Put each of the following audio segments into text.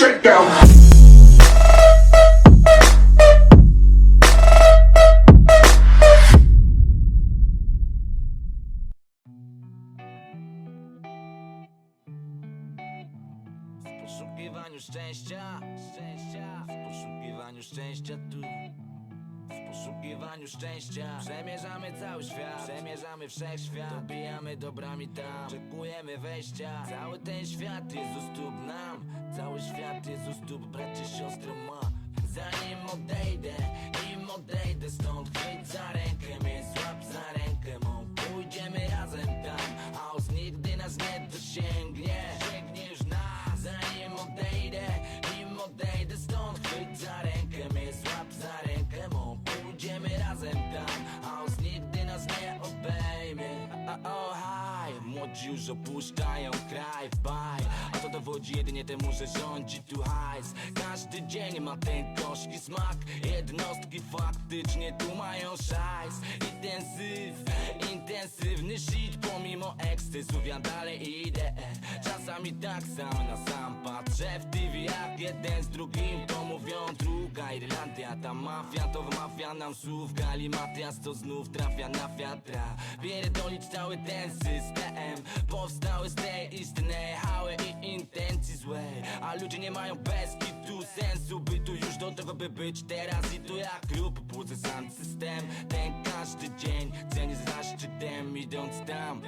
shakedown. W poszukiwaniu szczęścia, szczęścia, w poszukiwaniu szczęścia tu. W poszukiwaniu szczęścia. Przemierzamy cały świat. Przemierzamy wszechświat. Dobijamy dobrami tam. Czekujemy wejścia. Cały ten świat jest u stóp nam Cały świat jest u stóp bracie, siostry ma. Zanim odejdę Nim odejdę stąd Chwyć za rękę mnie Złap za rękę mą. Pójdziemy razem tam Aus nigdy nas nie dosięgnie. Sięgniesz nas. Zanim odejdę Nim odejdę stąd Chwyć za rękę mnie Złap za rękę mą. Pójdziemy razem tam Aus nigdy nas nie obejmie. A, a, o, haj. Młodzi już opuszczają kraj Bye A dowodzi jedynie temu, że rządzi tu hajs. Każdy dzień ma ten gorzki smak. Jednostki faktycznie tu mają szajs. Intensyw, intensywny shit Pomimo ekscesów ja dalej idę. Czasami tak sam na sam patrzę w TV Jak jeden z drugim to mówią. Druga Irlandia Ta mafia to wmawia nam słów. Galimatias to znów trafia na wiatra. Pierdolić cały ten system. Powstały z tej istnej hały intencji złej A ludzie nie mają bez kitu sensu Bytu już do tego by być teraz. I tu jak klub Budzę sam system. Ten każdy dzień cenię za szczytem Idąc tam,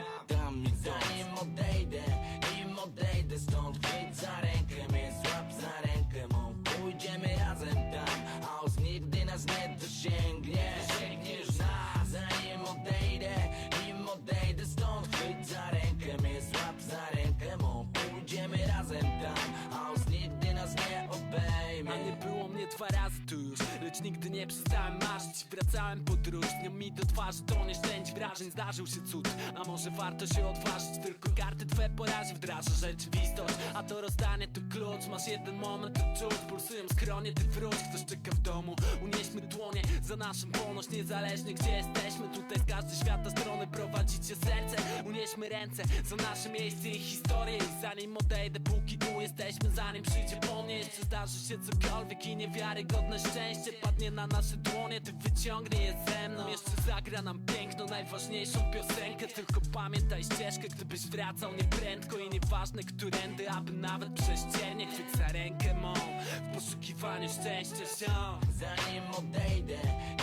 dwa razy tu już Lecz nigdy nie przestałem marzyć. Wracałem podróżnią mi do twarzy To nieszczęść wrażeń. Zdarzył się cud A może warto się odważyć? Tylko karty twe po razie wdraża rzeczywistość. A to rozdanie to klucz Masz jeden moment to czuć Pulsują skronie, ty wróć Ktoś czeka w domu. Unieśmy dłonie za naszą wolność Niezależnie gdzie jesteśmy. Tutaj z każdej świata strony prowadzicie serce Unieśmy ręce za nasze miejsce i historię. I zanim odejdę póki tu jesteśmy Zanim przyjdzie po mnie Jeszcze zdarzy się cokolwiek i niewiarygodne szczęście Padnie na nasze dłonie Ty wyciągnie je ze mną. Jeszcze zagra nam piękną, najważniejszą piosenkę. Tylko pamiętaj ścieżkę Gdybyś wracał nieprędko I nieważne którędy Aby nawet prześciernie Chwyć za rękę mą. W poszukiwaniu szczęścia się Zanim odejdę,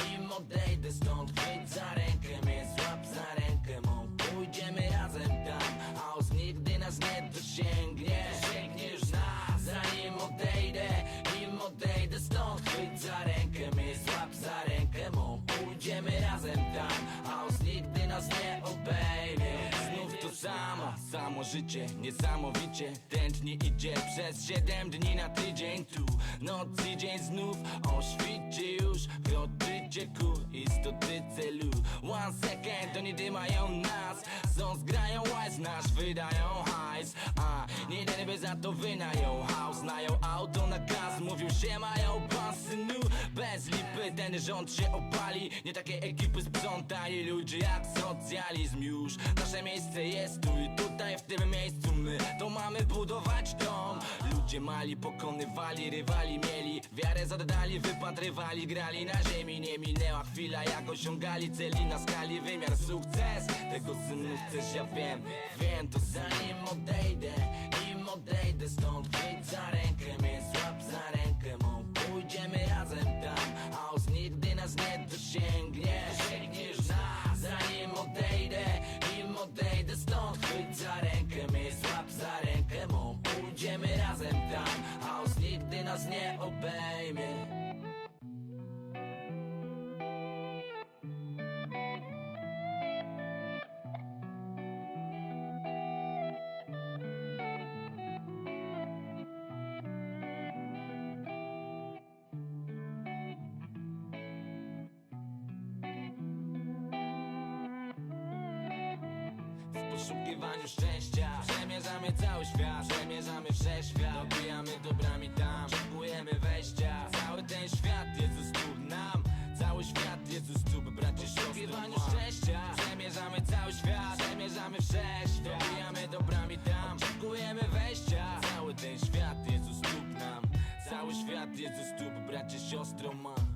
nim odejdę stąd Chwyć za rękę mnie, życie Niesamowicie tętni idzie. Przez siedem dni na tydzień tu Noc i dzień znów o świcie już. Kroczycie ku istoty celu One second, oni dymają nas. Są zgrają łez, nasz wydają hajs. A nie by za to wynają house Znają auto na gaz, mówią się mają pan synu Bez lipy ten rząd się opali. Nie takie ekipy sprzątali ludzie jak socjalizm. Już Nasze miejsce jest tu i tutaj w tym miejscu my. To mamy budować dom Ludzie mali pokonywali, rywali mieli. Wiarę zadali, wypatrywali, grali na ziemi. Nie minęła chwila jak osiągali celi na skali. Wymiar sukces, tego synu chcesz ja wiem. Wiem to zanim odejdę, nim odejdę stąd Chwyć za rękę mnie, poszukiwaniu szczęścia. Przemierzamy cały świat Przemierzamy wszechświat. Dobijamy dobrami tam Czekujemy wejścia. Cały ten świat jest stóp nam. Cały świat jest stóp bracie poszukiwaniu szczęścia. Przemierzamy cały świat Przemierzamy wszechświat. Dobijamy dobrami tam Czekujemy wejścia. Cały ten świat jest stóp nam. Świat jest stóp, bracie, siostro ma